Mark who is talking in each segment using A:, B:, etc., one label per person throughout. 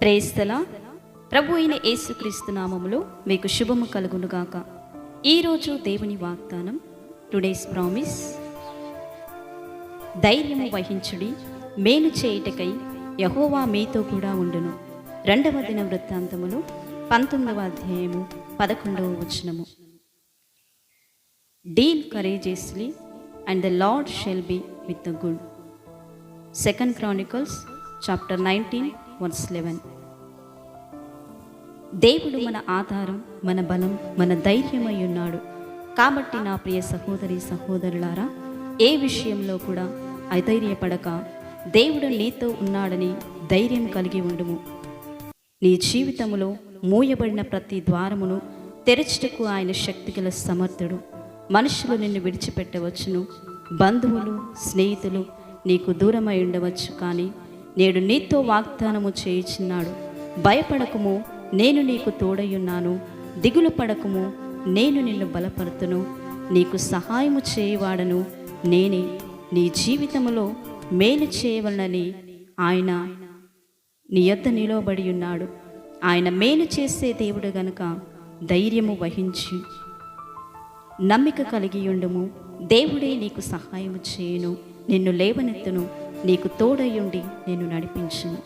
A: ప్రేస్తల ప్రభు అయిన యేసుక్రీస్తు నామములో మీకు శుభము కలుగునుగాక. ఈరోజు దేవుని వాగ్దానం టుడేస్ ప్రామిస్. ధైర్యము వహించుడి మేలు చేయుటకై యహోవా మీతో కూడా ఉండును. రెండవ దిన వృత్తాంతములు పంతొమ్మిదవ అధ్యాయము పదకొండవ వచనము. Deal courageously and the lord shall be with the good. Second chronicles chapter nineteen verse eleven దేవుడు మన ఆధారం మన బలం మన ధైర్యమై ఉన్నాడు. కాబట్టి నా ప్రియ సహోదరి సహోదరులారా ఏ విషయంలో కూడా అధైర్యపడక దేవుడు నీతో ఉన్నాడని ధైర్యం కలిగి ఉండుము. నీ జీవితములో మూయబడిన ప్రతి ద్వారమును తెరచుటకు ఆయన శక్తిగల సమర్థుడు. మనుషులు నిన్ను విడిచిపెట్టవచ్చును. బంధువులు స్నేహితులు నీకు దూరమై ఉండవచ్చు కానీ నేడు నీతో వాగ్దానము చేయుచున్నాడు. భయపడకము నేను నీకు తోడయున్నాను దిగులు పడకము నేను నిన్ను బలపరుతును. నీకు సహాయము చేయవాడను నేనే. నీ జీవితములో మేలు చేయవలనని ఆయన నీ యొద్ద నిలవబడి ఉన్నాడు. ఆయన మేలు చేసే దేవుడు గనుక ధైర్యము వహించి నమ్మిక కలిగి ఉండము. దేవుడే నీకు సహాయము చేయను. నిన్ను లేవనెత్తును. నీకు తోడయ్యుండి నేను నడిపించును.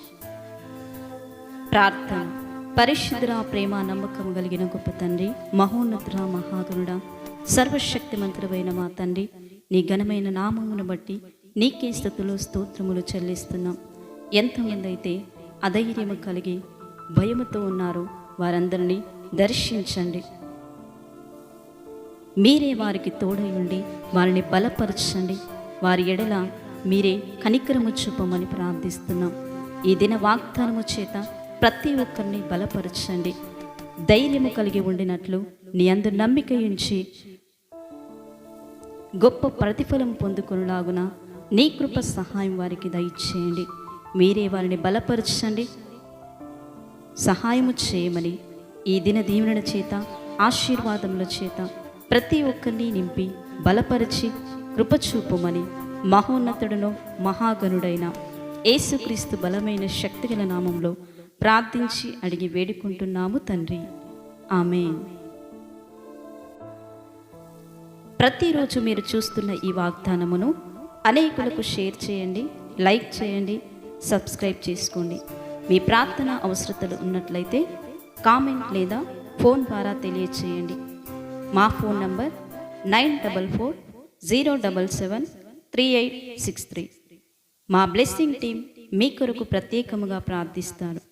A: ప్రార్థన. పరిశుద్ధుర ప్రేమ నమ్మకం కలిగిన గొప్ప తండ్రి మహోన్నతుడ మహాగురుడ సర్వశక్తిమంతుడైన మా తండ్రి నీ ఘనమైన నామమును బట్టి నీకే స్థుతులు స్తోత్రములు చెల్లిస్తున్నాం. ఎంతమంది అయితే అధైర్యము కలిగి భయముతో ఉన్నారో వారందరినీ దర్శించండి. మీరే వారికి తోడై ఉండి వారిని బలపరచండి. వారి ఎడల మీరే కనికరము చూపమని ప్రార్థిస్తున్నాం. ఈ దిన వాగ్దానము చేత ప్రతి ఒక్కరిని బలపరచండి. ధైర్యము కలిగి ఉండినట్లు నీ అందు నమ్మిక ఉంచి గొప్ప ప్రతిఫలం పొందుకునేలాగున నీ కృప సహాయం వారికి దయచేయండి. మీరే వారిని బలపరచండి. సహాయము చేయమని ఈ దిన దీవెనల చేత ఆశీర్వాదముల చేత ప్రతి ఒక్కరిని నింపి బలపరిచి కృపచూపుమని మహోన్నతుడును మహాగణుడైన యేసుక్రీస్తు బలమైన శక్తిగల నామంలో ప్రార్థించి అడిగి వేడుకుంటున్నాము తండ్రి. ఆమె ప్రతిరోజు మీరు చూస్తున్న ఈ వాగ్దానమును అనేకులకు షేర్ చేయండి లైక్ చేయండి సబ్స్క్రైబ్ చేసుకోండి. మీ ప్రార్థన అవసరతలు ఉన్నట్లయితే కామెంట్ లేదా ఫోన్ ద్వారా తెలియచేయండి. మా phone number nine double four zero double seven three eight six three. మా బ్లెస్సింగ్ టీం మీ కొరకు ప్రత్యేకముగా ప్రార్థిస్తారు.